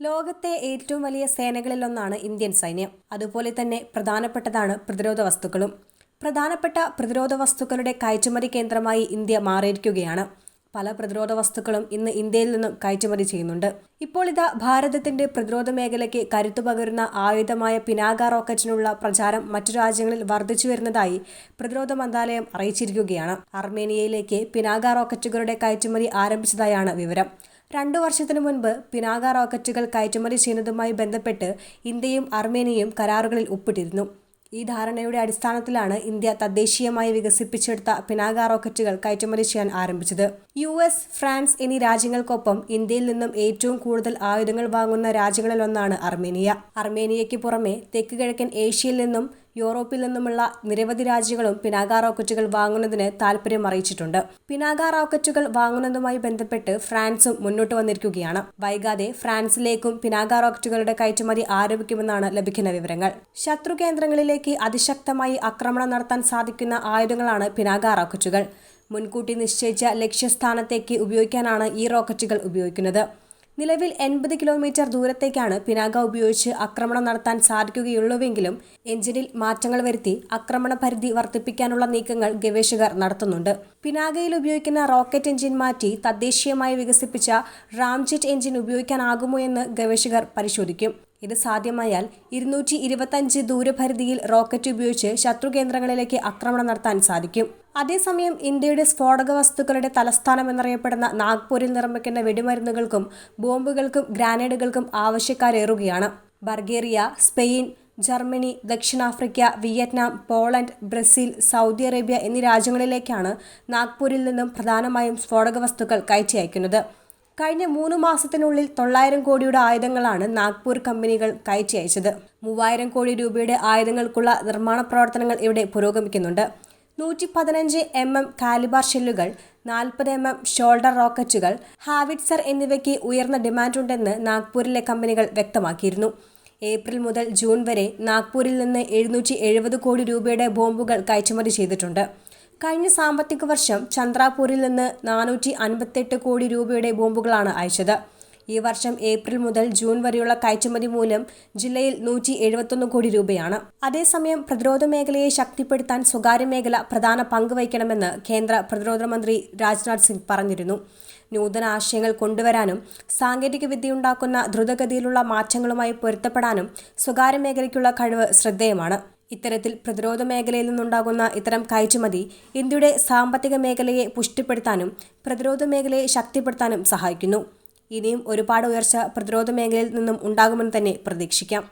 ലോകത്തെ ഏറ്റവും വലിയ സേനകളിലൊന്നാണ് ഇന്ത്യൻ സൈന്യം. അതുപോലെ തന്നെ പ്രധാനപ്പെട്ടതാണ് പ്രതിരോധ വസ്തുക്കളും. പ്രധാനപ്പെട്ട പ്രതിരോധ വസ്തുക്കളുടെ കയറ്റുമതി കേന്ദ്രമായി ഇന്ത്യ മാറിയിരിക്കുകയാണ്. പല പ്രതിരോധ വസ്തുക്കളും ഇന്ന് ഇന്ത്യയിൽ നിന്നും കയറ്റുമതി ചെയ്യുന്നുണ്ട്. ഇപ്പോൾ ഇതാ ഭാരതത്തിന്റെ പ്രതിരോധ മേഖലയ്ക്ക് കരുത്തു പകരുന്ന ആയുധമായ പിനാക റോക്കറ്റിനുള്ള പ്രചാരം മറ്റു രാജ്യങ്ങളിൽ വർദ്ധിച്ചു വരുന്നതായി പ്രതിരോധ മന്ത്രാലയം അറിയിച്ചിരിക്കുകയാണ്. അർമേനിയയിലേക്ക് പിനാക റോക്കറ്റുകളുടെ കയറ്റുമതി ആരംഭിച്ചതായാണ് വിവരം. രണ്ടു വർഷത്തിനു മുൻപ് പിനാക റോക്കറ്റുകൾ കയറ്റുമതി ചെയ്യുന്നതുമായി ബന്ധപ്പെട്ട് ഇന്ത്യയും അർമേനിയയും കരാറുകളിൽ ഒപ്പിട്ടിരുന്നു. ഈ ധാരണയുടെ അടിസ്ഥാനത്തിലാണ് ഇന്ത്യ തദ്ദേശീയമായി വികസിപ്പിച്ചെടുത്ത പിനാക റോക്കറ്റുകൾ കയറ്റുമതി ചെയ്യാൻ ആരംഭിച്ചത്. യു എസ് ഫ്രാൻസ് എന്നീ രാജ്യങ്ങൾക്കൊപ്പം ഇന്ത്യയിൽ നിന്നും ഏറ്റവും കൂടുതൽ ആയുധങ്ങൾ വാങ്ങുന്ന രാജ്യങ്ങളിലൊന്നാണ് അർമേനിയ. അർമേനിയയ്ക്ക് പുറമെ തെക്ക് കിഴക്കൻ ഏഷ്യയിൽ നിന്നും യൂറോപ്പിൽ നിന്നുമുള്ള നിരവധി രാജ്യങ്ങളും പിനാക റോക്കറ്റുകൾ വാങ്ങുന്നതിന് താൽപര്യം അറിയിച്ചിട്ടുണ്ട്. പിനാക റോക്കറ്റുകൾ വാങ്ങുന്നതുമായി ബന്ധപ്പെട്ട് ഫ്രാൻസും മുന്നോട്ട് വന്നിരിക്കുകയാണ്. വൈകാതെ ഫ്രാൻസിലേക്കും പിനാക റോക്കറ്റുകളുടെ കയറ്റുമതി ആരംഭിക്കുമെന്നാണ് ലഭിക്കുന്ന വിവരങ്ങൾ. ശത്രു കേന്ദ്രങ്ങളിലേക്ക് അതിശക്തമായി ആക്രമണം നടത്താൻ സാധിക്കുന്ന ആയുധങ്ങളാണ് പിനാക റോക്കറ്റുകൾ. മുൻകൂട്ടി നിശ്ചയിച്ച ലക്ഷ്യസ്ഥാനത്തേക്ക് ഉപയോഗിക്കാനാണ് ഈ റോക്കറ്റുകൾ ഉപയോഗിക്കുന്നത്. നിലവിൽ എൺപത് കിലോമീറ്റർ ദൂരത്തേക്കാണ് പിനാക ഉപയോഗിച്ച് ആക്രമണം നടത്താൻ സാധിക്കുകയുള്ളൂവെങ്കിലും എഞ്ചിനിൽ മാറ്റങ്ങൾ വരുത്തി ആക്രമണ പരിധി വർദ്ധിപ്പിക്കാനുള്ള നീക്കങ്ങൾ ഗവേഷകർ നടത്തുന്നുണ്ട്. പിനാകയിൽ ഉപയോഗിക്കുന്ന റോക്കറ്റ് എഞ്ചിൻ മാറ്റി തദ്ദേശീയമായി വികസിപ്പിച്ച റാംജെറ്റ് എഞ്ചിൻ ഉപയോഗിക്കാനാകുമോ എന്ന് ഗവേഷകർ പരിശോധിക്കും. ഇത് സാധ്യമായാൽ ഇരുന്നൂറ്റി ഇരുപത്തഞ്ച് ദൂരപരിധിയിൽ റോക്കറ്റ് ഉപയോഗിച്ച് ശത്രു കേന്ദ്രങ്ങളിലേക്ക് ആക്രമണം നടത്താൻ സാധിക്കും. അതേസമയം ഇന്ത്യയുടെ സ്ഫോടക വസ്തുക്കളുടെ തലസ്ഥാനം എന്നറിയപ്പെടുന്ന നാഗ്പൂരിൽ നിർമ്മിക്കുന്ന വെടിമരുന്നുകൾക്കും ബോംബുകൾക്കും ഗ്രാനേഡുകൾക്കും ആവശ്യക്കാരേറുകയാണ്. ബർഗേറിയ സ്പെയിൻ ജർമ്മനി ദക്ഷിണാഫ്രിക്ക Vietnam Poland Brazil Saudi Arabia എന്നീ രാജ്യങ്ങളിലേക്കാണ് നാഗ്പൂരിൽ നിന്നും പ്രധാനമായും സ്ഫോടക വസ്തുക്കൾ കയറ്റി അയക്കുന്നത്. കഴിഞ്ഞ മൂന്ന് മാസത്തിനുള്ളിൽ തൊള്ളായിരം കോടിയുടെ ആയുധങ്ങളാണ് നാഗ്പൂർ കമ്പനികൾ കയറ്റി അയച്ചത് മൂവായിരം കോടി രൂപയുടെ ആയുധങ്ങൾക്കുള്ള നിർമ്മാണ പ്രവർത്തനങ്ങൾ ഇവിടെ പുരോഗമിക്കുന്നുണ്ട്. നൂറ്റി പതിനഞ്ച് എം എം കാലിബാർ ഷെല്ലുകൾ നാൽപ്പത് എം എം ഷോൾഡർ റോക്കറ്റുകൾ ഹാവിറ്റ്സർ എന്നിവയ്ക്ക് ഉയർന്ന ഡിമാൻഡുണ്ടെന്ന് നാഗ്പൂരിലെ കമ്പനികൾ വ്യക്തമാക്കിയിരുന്നു. ഏപ്രിൽ മുതൽ ജൂൺ വരെ നാഗ്പൂരിൽ നിന്ന് എഴുന്നൂറ്റി എഴുപത് കോടി രൂപയുടെ ബോംബുകൾ കയറ്റുമതി ചെയ്തിട്ടുണ്ട്. കഴിഞ്ഞ സാമ്പത്തിക വർഷം ചന്ദ്രാപൂരിൽ നിന്ന് നാനൂറ്റി അൻപത്തെട്ട് കോടി രൂപയുടെ ബോംബുകളാണ് അയച്ചത്. ഈ വർഷം ഏപ്രിൽ മുതൽ ജൂൺ വരെയുള്ള കയറ്റുമതി മൂലം ജില്ലയിൽ നൂറ്റി എഴുപത്തൊന്ന് കോടി രൂപയാണ്. അതേസമയം പ്രതിരോധ മേഖലയെ ശക്തിപ്പെടുത്താൻ സ്വകാര്യ മേഖല പ്രധാന പങ്ക് വഹിക്കണമെന്ന് കേന്ദ്ര പ്രതിരോധ മന്ത്രി രാജ്നാഥ് സിംഗ് പറഞ്ഞിരുന്നു. നൂതന ആശയങ്ങൾ കൊണ്ടുവരാനും സാങ്കേതികവിദ്യയുണ്ടാക്കുന്ന ദ്രുതഗതിയിലുള്ള മാറ്റങ്ങളുമായി പൊരുത്തപ്പെടാനും സ്വകാര്യ മേഖലയ്ക്കുള്ള കഴിവ് ശ്രദ്ധേയമാണ്. ഇത്തരത്തിൽ പ്രതിരോധ മേഖലയിൽ നിന്നുണ്ടാകുന്ന ഇത്തരം കയറ്റുമതി ഇന്ത്യയുടെ സാമ്പത്തിക മേഖലയെ പുഷ്ടിപ്പെടുത്താനും പ്രതിരോധ മേഖലയെ ശക്തിപ്പെടുത്താനും സഹായിക്കുന്നു. ഇനിയും ഒരുപാട് ഉയർച്ച പ്രതിരോധ മേഖലയിൽ നിന്നും ഉണ്ടാകുമെന്ന് തന്നെ പ്രതീക്ഷിക്കാം.